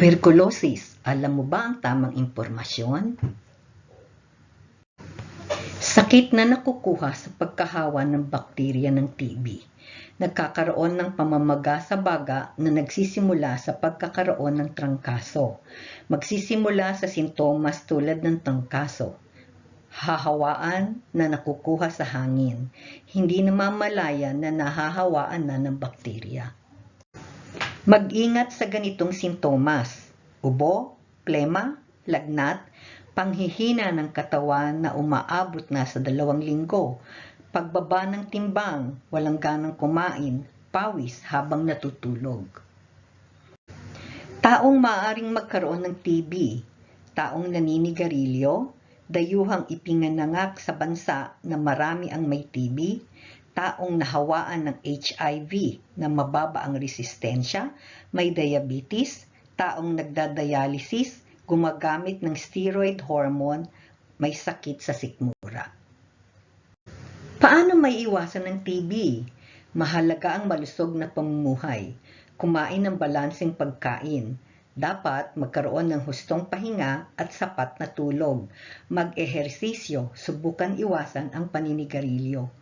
Tuberculosis, alam mo ba ang tamang impormasyon? Sakit na nakukuha sa pagkahawa ng bakterya ng TB. Nagkakaroon ng pamamaga sa baga na nagsisimula sa pagkakaroon ng trangkaso. Magsisimula sa sintomas tulad ng trangkaso. Hahawaan na nakukuha sa hangin. Hindi namamalayan na nahahawaan na ng bakterya. Mag-ingat sa ganitong sintomas. Ubo, plema, lagnat, panghihina ng katawan na umaabot na sa dalawang linggo, pagbaba ng timbang, walang ganang kumain, pawis habang natutulog. Taong maaring magkaroon ng TB, taong naninigarilyo, dayuhang ipinanganak sa bansa na marami ang may TB, taong nahawaan ng HIV na mababa ang resistensya, may diabetes, taong nagdadialysis, gumagamit ng steroid hormone, may sakit sa sikmura. Paano may iwasan ng TB? Mahalaga ang malusog na pamumuhay. Kumain ng balanseng pagkain. Dapat magkaroon ng hustong pahinga at sapat na tulog. Mag-ehersisyo, subukan iwasan ang paninigarilyo.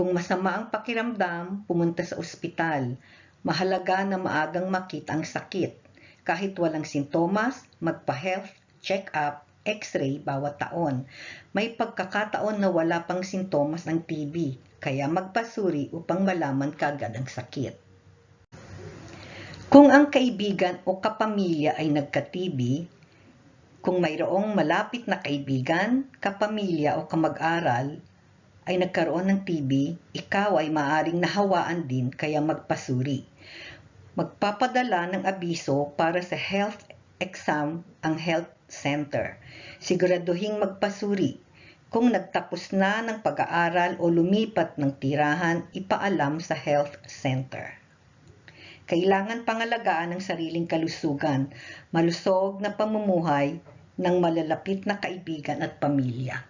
Kung masama ang pakiramdam, pumunta sa ospital. Mahalaga na maagang makita ang sakit. Kahit walang sintomas, magpa-health check-up, x-ray bawat taon. May pagkakataon na wala pang sintomas ng TB, kaya magpasuri upang malaman kagad ang sakit. Kung ang kaibigan o kapamilya ay nagka-TB, kung mayroong malapit na kaibigan, kapamilya o kamag-aral ay nagkaroon ng TB, ikaw ay maaring nahawaan din kaya magpasuri. Magpapadala ng abiso para sa health exam ang health center. Siguraduhing magpasuri. Kung nagtapos na ng pag-aaral o lumipat ng tirahan, ipaalam sa health center. Kailangan pangalagaan ang sariling kalusugan, malusog na pamumuhay ng malalapit na kaibigan at pamilya.